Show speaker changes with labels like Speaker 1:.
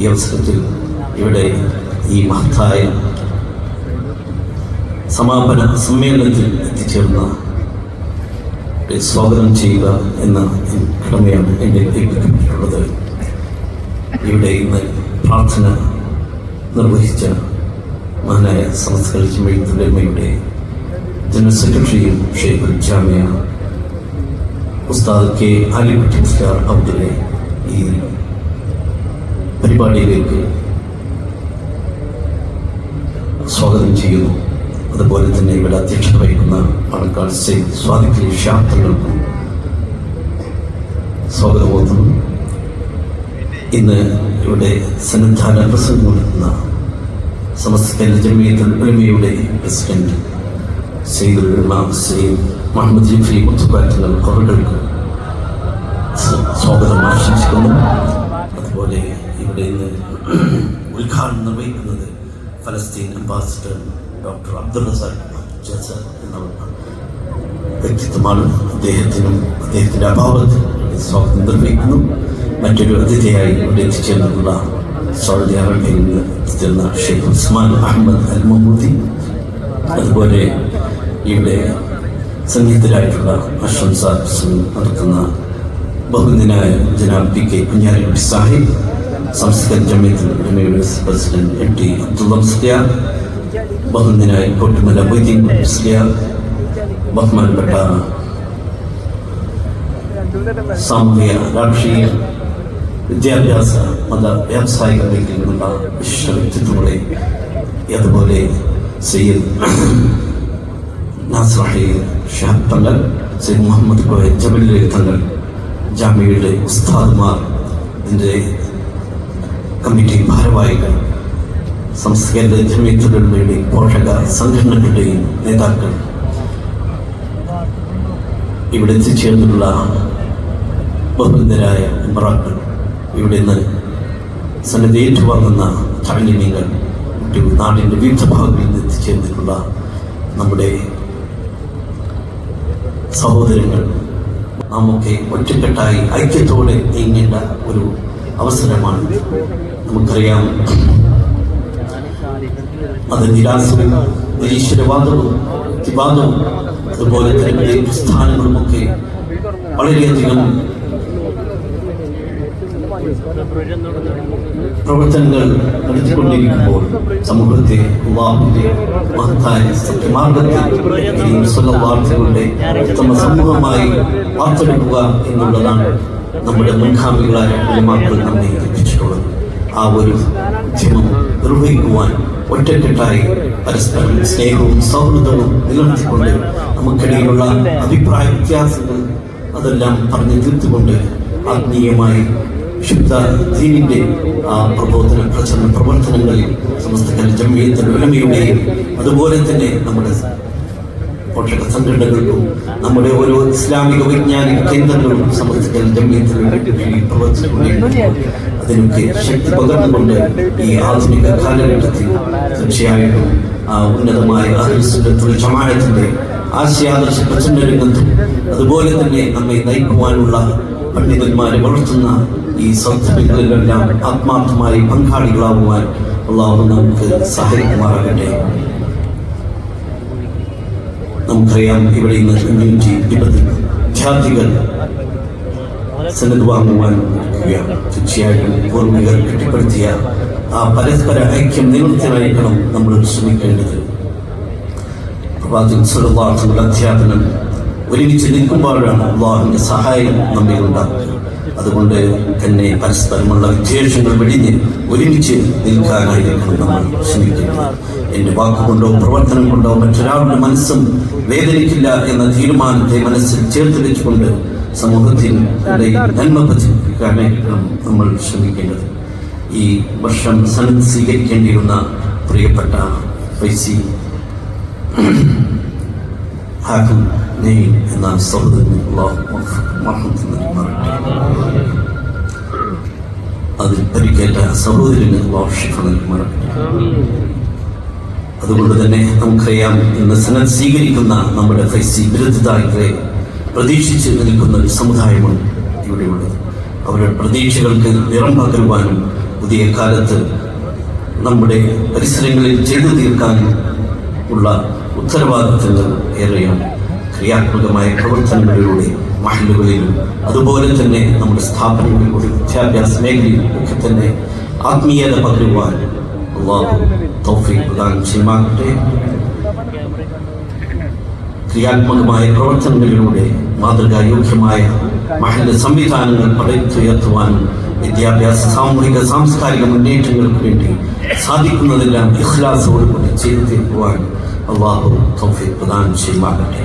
Speaker 1: ഈ അവസരത്തിൽ ഇവിടെ ഈ മഹത്തായ സമാപന സമ്മേളനത്തിൽ എത്തിച്ചേർന്ന സ്വാഗതം ചെയ്യുക എന്ന കടമയാണ് എന്റെ ഏൽപ്പിക്കപ്പെട്ടിട്ടുള്ളത് ഇവിടെ ഇന്ന് പ്രാർത്ഥന നിർവഹിച്ച മഹാനായ സംസ്കാര മെഴുത്തുലമയുടെ ജനറൽ സെക്രട്ടറിയും ഷെയ്ഖുൽ ജാമ്യ ഉസ്താദ് കെ ആലിപ്പറ്റി മുസ്ലാർ അബ്ദുലെ ഈ പരിപാടിയിലേക്ക് സ്വാഗതം ചെയ്യുന്നു. അതുപോലെ തന്നെ ഇവിടെ അധ്യക്ഷത വഹിക്കുന്ന പാണക്കാട് സെയ്ദ് സ്വാതിക്രി ശാസ്ത്രങ്ങൾക്കും സ്വാഗതബോധം ഇന്ന് ഇവിടെ സന്നിധാന പ്രസംഗം നടത്തുന്ന സമസ്ത ജമിയത്തുൽ പ്രസിഡന്റ് സെയ്ദുൽ മുഹമ്മദ് ജിഫ്രി മുത്തുപാറ്റങ്ങൾ അവരുടെ സ്വാഗതം ആശംസിക്കുന്നു. ഇവിടെ ഇന്ന് ഉദ്ഘാടനം നിർവഹിക്കുന്നത് ഫലസ്തീൻ അംബാസിഡർ ഡോക്ടർ അബ്ദുൾ റസാഖ് എന്നവർ വ്യക്തിത്വമാണ് അദ്ദേഹത്തിനും അദ്ദേഹത്തിന്റെ അഭാവത്തിൽ സ്വാഗതം നിർവഹിക്കുന്നു. മറ്റൊരു അതിഥിയായി ഇവിടെ എത്തിച്ചേർന്നിട്ടുള്ള സൗദി അറേബ്യയിൽ നിന്ന് എത്തിച്ചേർന്ന ഷെയ്ഖ് ഉസ്മാൻ അഹമ്മദ് അൽ മഹൂദി അതുപോലെ ഇവിടെ സംഗീതരായിട്ടുള്ള അഷ്റംസ നടത്തുന്ന ബഹുദിനായ ജനാബ് പി കെ കുഞ്ഞാലിക്കുട്ടി സാഹിബ് സംസ്കൃത Jamiyyathul ഉലമയുടെ president M T Abdulla Musliyar ബഹുദിനായ Kottumala Moideen Musliyar ബഹുമാനപ്പെട്ട സാമൂഹിക രാഷ്ട്രീയ വിദ്യാഭ്യാസ മത വ്യാവസായിക മേഖലയിലുള്ള വിശിഷ്ട വ്യക്തിത്വങ്ങളെ അതുപോലെ സയ്യിദ് നാസറഹി ഷാബ് തങ്ങൾ സയ്യിദ് മുഹമ്മദ് കോയ ജബലി തങ്ങൾ ജാമ്യയുടെ ഉസ്താദ്മാർ ഇതിന്റെ കമ്മിറ്റി ഭാരവാഹികൾ സംസ്കൃത ജമീത്തുകളുടെയും പോഷക സംഘടനകളുടെയും നേതാക്കൾ ഇവിടെ എത്തിച്ചേർന്നിട്ടുള്ള ബഹുബന്ധരായ മെമ്പറാക്കൾ ഇവിടെ നിന്ന് സന്നദ്ധ ഏറ്റുവാങ്ങുന്ന മറ്റു നാടിന്റെ വിവിധ ഭാഗങ്ങളിൽ നിന്ന് എത്തിച്ചേർന്നിട്ടുള്ള നമ്മുടെ സഹോദരങ്ങൾ നാമൊക്കെ ഒറ്റക്കെട്ടായി ഐക്യത്തോടെ നീങ്ങേണ്ട ഒരു അവസരമാണ്. നമുക്കറിയാം അത് നിരാശവും നിരീശ്വരവാദവും വിവാദവും അതുപോലെ തന്നെ പ്രസ്ഥാനങ്ങളുമൊക്കെ വളരെയധികം പ്രവർത്തനങ്ങൾ നടത്തിക്കൊണ്ടിരിക്കുമ്പോൾ സമൂഹത്തെ അള്ളാഹുവിന്റെ മഹത്തായ ഉത്തമ സമൂഹമായി വാർത്തെടുക്കുക എന്നുള്ളതാണ് നമ്മുടെ മുൻഗാമികളായ ഉലമാക്കൾ നമ്മെ ഏൽപ്പിച്ചിട്ടുള്ളത് ആ ഒരു ഉദ്യമം നിർവഹിക്കുവാൻ ഒറ്റക്കെട്ടായി പരസ്പരം സ്നേഹവും സൗഹൃദവും നിലനിർത്തിക്കൊണ്ട് നമുക്കിടയിലുള്ള അഭിപ്രായ വ്യത്യാസങ്ങൾ അതെല്ലാം പറഞ്ഞു തീർത്തുകൊണ്ട് ആത്മീയമായി ശുദ്ധ ദീനിന്റെ ആ പ്രബോധന പ്രചരണ പ്രവർത്തനങ്ങളിൽ സമസ്ത ജമ്മിയത്തിൽ ഉലമയുടെയും അതുപോലെ തന്നെ നമ്മുടെ പോഷക സംഘടനകൾക്കും നമ്മുടെ ഓരോ ഇസ്ലാമിക വൈജ്ഞാനിക കേന്ദ്രങ്ങളും പ്രവർത്തിച്ചുകൊണ്ടിരിക്കുന്നു അതിനൊക്കെ ശക്തി പകർന്നുകൊണ്ട് ഈ ആധുനിക കാലഘട്ടത്തിൽ തീർച്ചയായിട്ടും ആ ഉന്നതമായ ജമാഅത്തിന്റെ ആശയാദർശ പ്രചണ്ഡ രംഗത്തും അതുപോലെ തന്നെ നമ്മെ നയിക്കുവാനുള്ള പണ്ഡിതന്മാരെ വളർത്തുന്ന ഈ സൗന്ദര്യങ്ങളിലെല്ലാം ആത്മാർത്ഥമായി പങ്കാളികളാകുവാൻ അള്ളാഹു നമുക്ക് സഹായിക്കുമാറാകട്ടെ. നമുക്കറിയാം ഇവിടെ ഇന്ന് കമ്മ്യൂണിറ്റി ഇരുപത് വിദ്യാർത്ഥികൾ സന്നദ്ധ വാങ്ങുവാൻ ഇരിക്കുകയാണ് തീർച്ചയായിട്ടും പൂർവികർ കെട്ടിപ്പടുത്തിയ ആ പരസ്പര ഐക്യം നിലനിർത്താനായിരിക്കണം നമ്മൾ ശ്രമിക്കേണ്ടത്. പ്രവാചകൻ സ്വലവാർത്ഥങ്ങളുടെ അധ്യാപനം ഒരുമിച്ച് നിൽക്കുമ്പോഴാണ് അള്ളാഹുവിന്റെ സഹായം നമ്മെ ഉണ്ടാക്കുക അതുകൊണ്ട് തന്നെ പരസ്പരമുള്ള വിദ്വേഷങ്ങൾ വെടിഞ്ഞ് ഒരുമിച്ച് നിൽക്കാനായിരിക്കണം നമ്മൾ ശ്രമിക്കുന്നത് എന്റെ വാക്കുകൊണ്ടോ പ്രവർത്തനം കൊണ്ടോ മറ്റൊരാളുടെ മനസ്സും വേദനിക്കില്ല എന്ന തീരുമാനത്തെ മനസ്സിൽ ചേർത്ത് വെച്ചുകൊണ്ട് സമൂഹത്തിൽ നന്മ പ്രചരിപ്പിക്കാനായിരിക്കണം നമ്മൾ ശ്രമിക്കേണ്ടത് ഈ വർഷം സനത് സ്വീകരിക്കേണ്ടിയിരുന്ന പ്രിയപ്പെട്ട പൈസി എന്ന സഹോദരന്. അതിൽ പരിക്കേറ്റ സഹോദരന് അള്ളാഹു നൽകുമാറട്ടെ. അതുകൊണ്ട് തന്നെ നമുക്കറിയാം ഇന്ന് സനത് സ്വീകരിക്കുന്ന നമ്മുടെ ഫൈസി ബിരുദദായികളെ പ്രതീക്ഷിച്ച് നിൽക്കുന്ന ഒരു സമുദായമാണ് ഇവിടെയുള്ളത്. അവരുടെ പ്രതീക്ഷകൾക്ക് നിറം പകരുവാനും പുതിയ കാലത്ത് നമ്മുടെ പരിസരങ്ങളിൽ ചെയ്തു തീർക്കാനും ഉള്ള ഉത്തരവാദിത്തങ്ങൾ ഏറെയാണ്. ക്രിയാത്മകമായ പ്രവർത്തനങ്ങളിലൂടെ മഹലുകളിലും അതുപോലെ തന്നെ നമ്മുടെ സ്ഥാപനങ്ങളിലൂടെ വിദ്യാഭ്യാസ മേഖലയിലും ഒക്കെ തന്നെ ആത്മീയത അള്ളാഹു തൗഫീഖ് പ്രദാനം ചെയ്യുമാകട്ടെ ക്രിയാത്മകമായ പ്രവർത്തനങ്ങളിലൂടെ മാതൃകായോഗ്യമായ മഹല്ല സംവിധാനങ്ങൾ പടുത്തുയർത്തുവാനും വിദ്യാഭ്യാസ സാമൂഹിക സാംസ്കാരിക മുന്നേറ്റങ്ങൾക്ക് വേണ്ടി സാധിക്കുന്നതെല്ലാം ഇഖ്ലാസോടുകൂടി ചെയ്തു തീർക്കുവാൻ അള്ളാഹു തൗഫീഖ് പ്രദാനം ചെയ്യുമാകട്ടെ